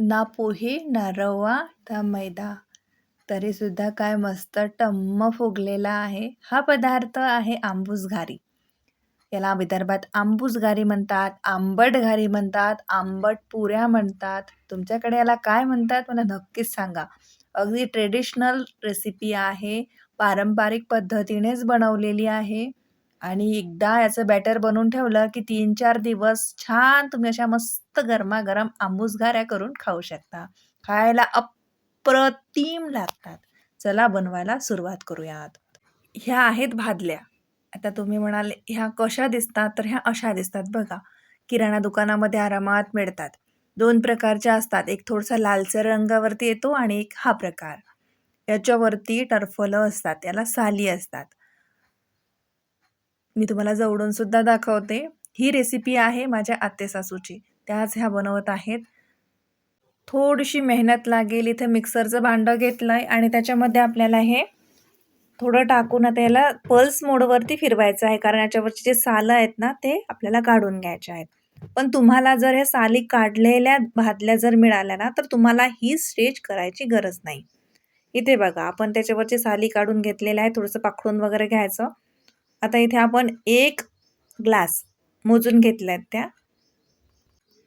ना पोहे ना रवा ना मैदा. तरीसुद्धा काय मस्त टम्म फुगलेला आहे. हा पदार्थ आहे आंबूस घारी याला विदर्भात आंबूस घारी म्हणतात आंबट घारी म्हणतात आंबट पुऱ्या म्हणतात. तुमच्याकडे याला काय म्हणतात मला नक्कीच सांगा. अगदी ट्रेडिशनल रेसिपी आहे. पारंपरिक पद्धतीनेच बनवलेली आहे. आणि एकदा याचं बॅटर बनवून ठेवलं की तीन चार दिवस छान तुम्ही अशा मस्त गरमागरम आंबूसगाऱ्या करून खाऊ शकता. खायला अप्रतिम लागतात. चला बनवायला सुरुवात करूयात. ह्या आहेत भादल्या आता तुम्ही म्हणाले ह्या कशा दिसतात? तर ह्या अशा दिसतात बघा. किराणा दुकानामध्ये आरामात मिळतात. दोन प्रकारच्या असतात. एक थोडासा लालसर रंगावरती येतो आणि एक हा प्रकार. याच्यावरती टरफलं असतात. याला साली असतात. मी तुम्हाला जवळून सुद्धा दाखवते. ही रेसिपी आहे माझ्या आत्ते सासूची. त्याच ह्या बनवत आहेत. थोडीशी मेहनत लागेल इथे मिक्सरचं भांडं घेतलं आहे आणि त्याच्यामध्ये आपल्याला हे थोडं टाकून आता याला पल्स मोडवरती फिरवायचं आहे. कारण याच्यावरचे जे सालं आहेत ना ते आपल्याला काढून घ्यायचे आहेत. पण तुम्हाला जर हे साली काढलेल्या भाजल्या जर मिळाल्या ना तर तुम्हाला ही स्टेज करायची गरज नाही. इथे बघा आपण त्याच्यावरची साली काढून घेतलेल्या आहे. थोडंसं पाखडून वगैरे घ्यायचं. आता इथे आपण एक ग्लास मोजून घेतल्या आहेत त्या.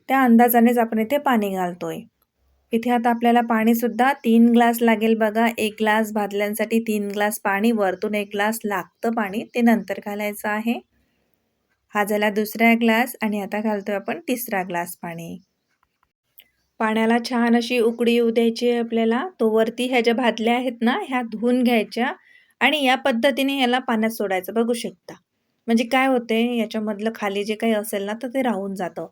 त्या अंदाजानेच आपण इथे पाणी घालतोय. इथे आता आपल्याला पाणीसुद्धा तीन ग्लास लागेल बघा. एक ग्लास भाजल्यांसाठी तीन ग्लास पाणी वरतून एक ग्लास लागतं पाणी. ते नंतर घालायचं आहे. हा झाला दुसरा ग्लास आणि आता घालतोय आपण तिसरा ग्लास पाणी. पाण्याला छान अशी उकडी येऊ द्यायची आहे आपल्याला. तो वरती ह्या ज्या भाजल्या आहेत ना ह्या धुवून घ्यायच्या. आणि या पद्धतीने याला पाण्यात सोडायचं. बघू शकता. म्हणजे काय होते याच्यामधलं खाली जे काही असेल ना तर ते राहून जातं.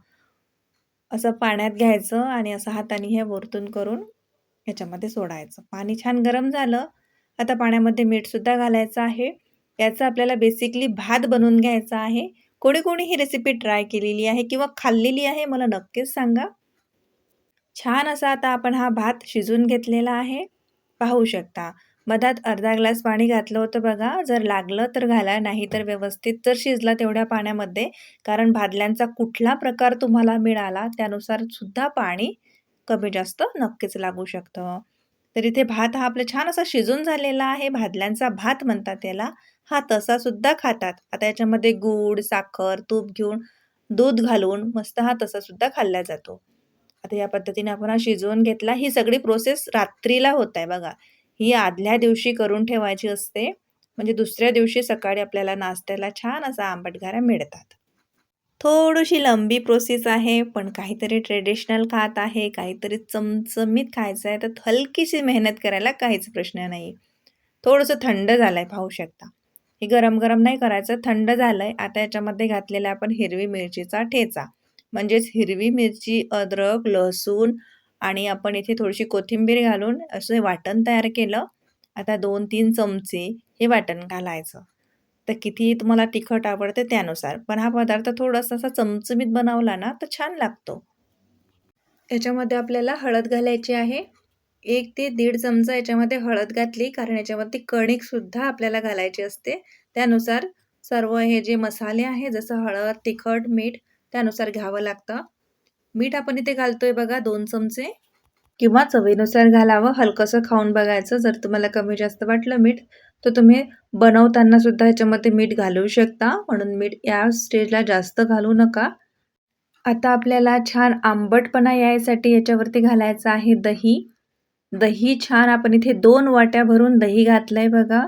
असं पाण्यात घ्यायचं आणि असं हाताने हे वरतून करून याच्यामध्ये सोडायचं. पाणी छान गरम झालं. आता पाण्यामध्ये मीठसुद्धा घालायचं आहे. याचा आपल्याला बेसिकली भात बनवून घ्यायचा आहे. कोणी कोणी ही रेसिपी ट्राय केलेली आहे किंवा खाल्लेली आहे मला नक्कीच सांगा. छान असा आता आपण हा भात शिजून घेतलेला आहे. पाहू शकता. मधात अर्धा ग्लास पाणी घातलं होतं बघा. जर लागलं तर घाला नाही तर व्यवस्थित जर शिजला तेवढ्या पाण्यामध्ये कारण भादल्यांचा कुठला प्रकार तुम्हाला मिळाला त्यानुसार सुद्धा पाणी कमी जास्त नक्कीच लागू शकतं. तर इथे भात हा आपला छान असा शिजून झालेला आहे. भादल्यांचा भात म्हणतात त्याला. हा तसा सुद्धा खातात. आता याच्यामध्ये गूळ साखर तूप घेऊन दूध घालून मस्त हा तसा सुद्धा खाल्ला जातो. आता या पद्धतीने आपण हा शिजवून घेतला. ही सगळी प्रोसेस रात्रीला होत आहे बघा. ही आदल्या दिवशी करून ठेवायची असते. म्हणजे दुसऱ्या दिवशी सकाळी आपल्याला नाश्त्याला छान असा आंबटगाऱ्या मिळतात. थोडीशी लंबी प्रोसेस आहे पण काहीतरी ट्रेडिशनल खात आहे काहीतरी चमचमीत खायचं आहे तर हलकीशी मेहनत करायला काहीच प्रश्न नाही. थोडंसं थंड झालं आहे पाहू शकता. हे गरम गरम नाही करायचं थंड झालं आहे आता याच्यामध्ये घातलेला आपण हिरवी मिरचीचा ठेचा. म्हणजेच हिरवी मिरची अद्रक लसूण आणि आपण इथे थोडीशी कोथिंबीर घालून असं वाटण तयार केलं. आता दोन तीन चमचे हे वाटण घालायचं. तर किती तुम्हाला तिखट आवडते त्यानुसार पण हा पदार्थ थोडासा असा चमचमीत बनवला ना तर छान लागतो. याच्यामध्ये आपल्याला हळद घालायची आहे. एक ते दीड चमचा याच्यामध्ये हळद घातली कारण याच्यावरती कणिकसुद्धा आपल्याला घालायची असते. त्यानुसार सर्व हे जे मसाले आहे जसं हळद तिखट मीठ त्यानुसार घ्यावं लागतं. मीठ आपण इथे घालतोय बघा दोन चमचे. किंवा चवीनुसार घालावं हलकंसं खाऊन बघायचं. जर तुम्हाला कमी जास्त वाटलं मीठ तर तुम्ही बनवताना सुद्धा ह्याच्यामध्ये मीठ घालवू शकता. म्हणून मीठ या स्टेजला जास्त घालू नका. आता आपल्याला छान आंबटपणा यायसाठी याच्यावरती घालायचं आहे दही. दही छान आपण इथे दोन वाट्या भरून दही घातलंय बघा.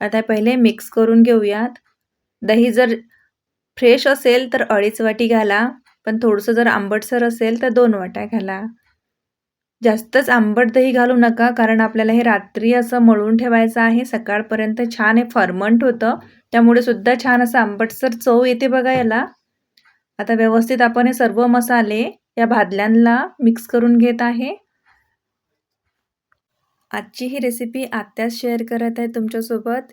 आता पहिले मिक्स करून घेऊयात. दही जर फ्रेश असेल तर अडीच वाटी घाला. पण थोडंसं जर आंबटसर असेल तर दोन वाट्या घाला. जास्तच आंबट दही घालू नका कारण आपल्याला हे रात्री असं मळून ठेवायचं आहे. सकाळपर्यंत छान हे फर्मंट होतं. त्यामुळे सुद्धा छान असं आंबटसर चव येते बघा याला. आता व्यवस्थित आपण हे सर्व मसाले या भादल्यांना मिक्स करून घेत आहे. आजची ही रेसिपी आत्याच शेअर करत आहे तुमच्यासोबत.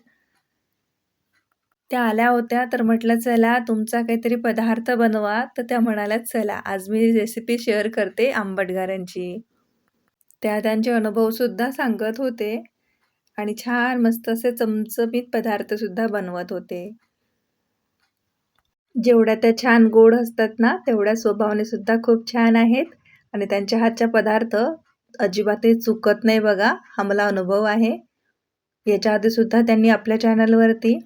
त्या आल्या होत्या तर म्हटलं चला तुमचा काहीतरी पदार्थ बनवा. तर त्या म्हणाल्या चला आज मी रेसिपी शेअर करते आंबटगारांची. त्या त्यांचे अनुभवसुद्धा सांगत होते आणि छान मस्त असे चमचमीत पदार्थसुद्धा बनवत होते. जेवढ्या त्या छान गोड असतात ना तेवढ्या स्वभावाने सुद्धा खूप छान आहेत आणि त्यांच्या हातच्या पदार्थ अजिबातही चुकत नाही बघा हा मला अनुभव आहे. याच्या आधीसुद्धा त्यांनी आपल्या चॅनलवरती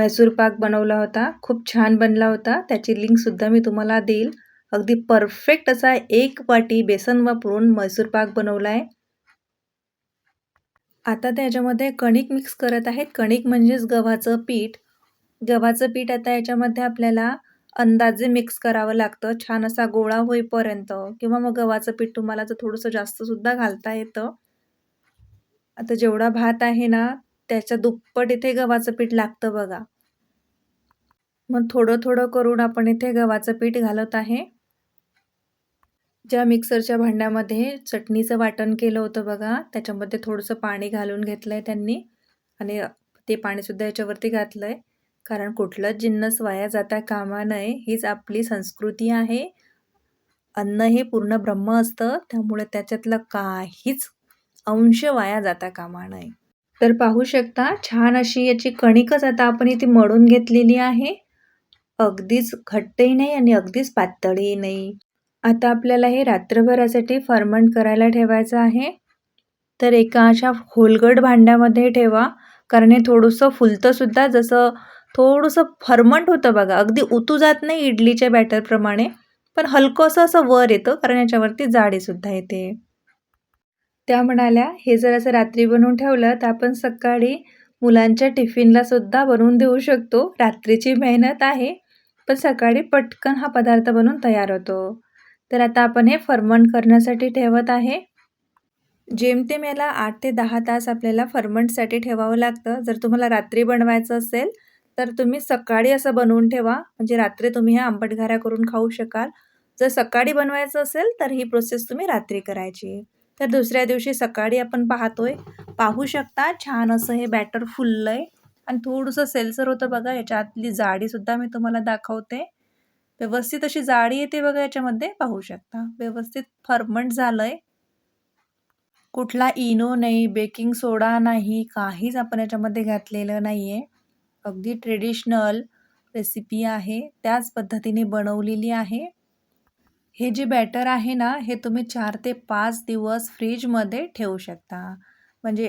मैसूर पाक बनवला होता. खूप छान बनला होता. त्याची लिंकसुद्धा मी तुम्हाला देईल. अगदी परफेक्ट असा एक वाटी बेसन वापरून मैसूर पाक बनवला आहे आता त्याच्यामध्ये कणिक मिक्स करत आहेत. कणिक म्हणजेच गव्हाचं पीठ. गव्हाचं पीठ आता याच्यामध्ये आपल्याला अंदाजे मिक्स करावं लागतं. छान असा गोळा होईपर्यंत. किंवा मग गव्हाचं पीठ तुम्हाला जर थोडंसं जास्तसुद्धा घालता येतं. आता जेवढा भात आहे ना त्याच्या दुप्पट इथे गव्हाचं पीठ लागतं बघा. मग थोडं थोडं करून आपण इथे गव्हाचं पीठ घालत आहे. ज्या मिक्सरच्या भांड्यामध्ये चटणीचं वाटण केलं होतं बघा त्याच्यामध्ये थोडंसं पाणी घालून घेतलं आहे त्यांनी. आणि ते पाणीसुद्धा याच्यावरती घातलं आहे कारण कुठलंच जिन्नस वाया जाता कामा नये हीच आपली संस्कृती आहे. अन्न हे पूर्ण ब्रह्म असतं त्यामुळे त्याच्यातलं काहीच अंश वाया जाता कामा नये. तर पाहू शकता छान अशी याची कणिकच आता आपण इथे मळून घेतलेली आहे. अगदीच घट्टही नाही आणि अगदीच पातळही नाही. आता आपल्याला हे रात्रभरासाठी फर्मंट करायला ठेवायचं आहे. तर एका अशा खोलगट भांड्यामध्ये ठेवा कारण हे थोडंसं फुलतंसुद्धा जसं थोडंसं फर्मंट होतं बघा. अगदी उतू जात नाही इडलीच्या बॅटरप्रमाणे पण हलकंसं असं वर येतं कारण याच्यावरती जाडीसुद्धा येते. त्या म्हणाल्या हे जर असं रात्री बनवून ठेवलं तर आपण सकाळी मुलांच्या टिफिनला सुद्धा बनवून देऊ शकतो. रात्रीची मेहनत आहे पण सकाळी पटकन हा पदार्थ बनवून तयार होतो. तर आता आपण हे फर्मंट करण्यासाठी ठेवत आहे. जेमतेम याला आठ ते दहा तास आपल्याला फर्मंटसाठी ठेवावं लागतं. जर तुम्हाला रात्री बनवायचं असेल तर तुम्ही सकाळी असं बनवून ठेवा. म्हणजे रात्री तुम्ही ह्या आंबटघाऱ्या करून खाऊ शकाल. जर सकाळी बनवायचं असेल तर ही प्रोसेस तुम्ही रात्री करायची. तर दुसऱ्या दिवशी सकाळी आपण पाहतोय पाहू शकता छान असं हे बॅटर फुललं आहे आणि थोडंसं सेलसर होतं बघा याच्यातली जाडीसुद्धा मी तुम्हाला दाखवते. व्यवस्थित अशी जाडी येते बघा याच्यामध्ये पाहू शकता. व्यवस्थित फर्मंट झालं आहे कुठला इनो नाही बेकिंग सोडा नाही काहीच आपण याच्यामध्ये घातलेलं नाही आहे अगदी ट्रेडिशनल रेसिपी आहे त्याच पद्धतीने बनवलेली आहे. हे जे बॅटर आहे ना हे तुम्ही चार ते पाच दिवस फ्रीजमध्ये ठेवू शकता. म्हणजे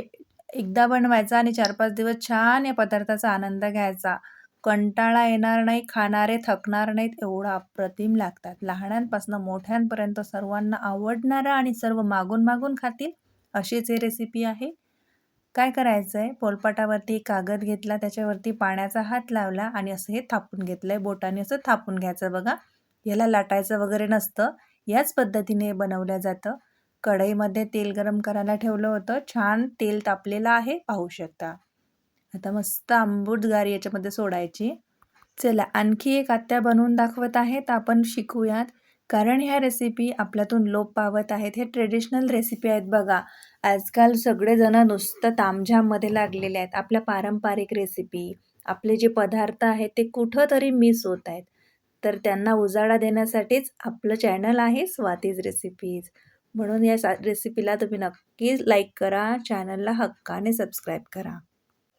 एकदा बनवायचा आणि चार पाच दिवस छान या पदार्थाचा आनंद घ्यायचा. कंटाळा येणार नाही खाणारे थकणार नाहीत एवढं अप्रतिम लागतात. लहानांपासून मोठ्यांपर्यंत सर्वांना आवडणारं आणि सर्व मागून मागून खातील अशीच हे रेसिपी आहे. काय करायचं आहे पोलपाटावरती कागद घेतला त्याच्यावरती पाण्याचा हात लावला आणि असं हे थापून घेतलं आहे बोटाने असं थापून घ्यायचं बघा. याला लाटायचं वगैरे नसतं. याच पद्धतीने बनवलं जातं. कढईमध्ये तेल गरम करायला ठेवलं होतं. छान तेल तापलेलं आहे. पाहू शकता. आता मस्त आंबूट गारी याच्यामध्ये सोडायची. चला आणखी एक आत्या बनवून दाखवत आहेत. आपण शिकूयात. कारण ह्या रेसिपी आपल्यातून लोप पावत आहेत. हे ट्रेडिशनल रेसिपी आहेत बघा. आजकाल सगळेजणं नुसतं तामझाममध्ये लागलेले आहेत. आपल्या पारंपरिक रेसिपी आपले जे पदार्थ आहेत ते कुठं तरी मिस होत आहेत. तर त्यांना उजाळा देण्यासाठीच आपलं चॅनल आहे स्वातीज रेसिपीज म्हणून या सा रेसिपीला तुम्ही नक्कीच लाईक करा चॅनलला हक्काने सबस्क्राईब करा.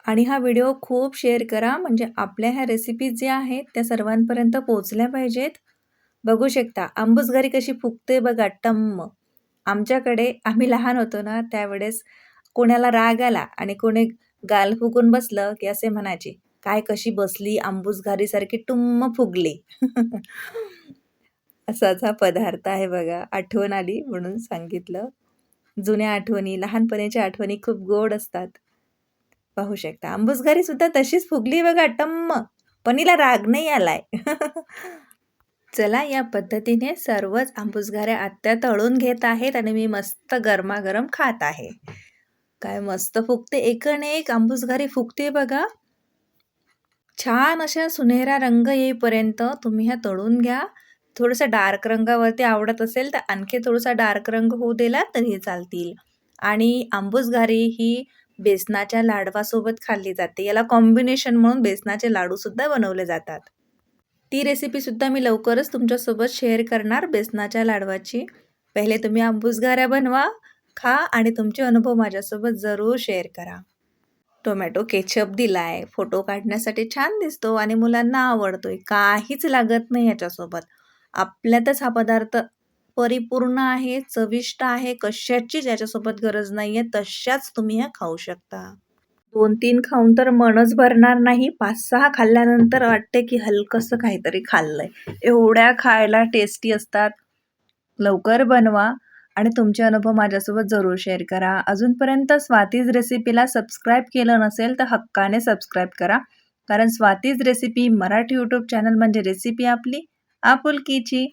आणि हा व्हिडिओ खूप शेअर करा म्हणजे आपल्या ह्या रेसिपीज ज्या आहेत त्या सर्वांपर्यंत पोचल्या पाहिजेत. बघू शकता घरी कशी फुगते बघा टम्म. आमच्याकडे आम्ही लहान होतो ना त्यावेळेस कोणाला राग आला आणि कोणी गाल फुगून बसलं की असे म्हणायचे काय कशी बसली आंबूसघारीसारखी टुम्म फुगली. असाच हा पदार्थ आहे बघा आठवण आली म्हणून सांगितलं. जुन्या आठवणी लहानपणीच्या आठवणी खूप गोड असतात. पाहू शकता. आंबूसघारी सुद्धा तशीच फुगली बघा टम्म. पण हिला राग नाही आलाय. चला या पद्धतीने सर्वच आंबूसघाऱ्या आत्या तळून घेत आहेत आणि मी मस्त गरमागरम खात आहे. काय मस्त फुगते एक एक आंबूसघारी फुगते बघा. छान अशा सुनेहरा रंग येईपर्यंत तुम्ही ह्या तळून घ्या. थोडंसं डार्क रंगावरती आवडत असेल तर आणखी थोडासा डार्क रंग होऊ दिला तरी चालतील. आणि आंबूसघारी ही बेसनाच्या लाडवासोबत खाल्ली जाते. याला कॉम्बिनेशन म्हणून बेसनाचे लाडूसुद्धा बनवले जातात. ती रेसिपीसुद्धा मी लवकरच तुमच्यासोबत शेअर करणार बेसनाच्या लाडवाची. पहिले तुम्ही आंबूसघाऱ्या बनवा खा आणि तुमचे अनुभव माझ्यासोबत जरूर शेअर करा. टोमॅटो केचप दिलाय. फोटो काढण्यासाठी छान दिसतो आणि मुलांना आवडतोय. काहीच लागत नाही ह्याच्यासोबत आपल्यातच हा पदार्थ परिपूर्ण आहे चविष्ट आहे कशाचीच याच्यासोबत गरज नाही आहे तशाच तुम्ही ह्या खाऊ शकता. दोन तीन खाऊन तर मनच भरणार नाही. पाच सहा खाल्ल्यानंतर वाटते की हलकंसं काहीतरी खाल्लंय. एवढ्या खायला टेस्टी असतात. लवकर बनवा. आणि तुमचे अनुभव माझ्यासोबत जरूर शेअर करा. अजूनपर्यंत स्वातीज रेसिपीला सबस्क्राईब केलं नसेल तर हक्काने सबस्क्राईब करा. कारण Swati's recipe Marathi YouTube channel म्हणजे रेसिपी आपली आपुलकीची.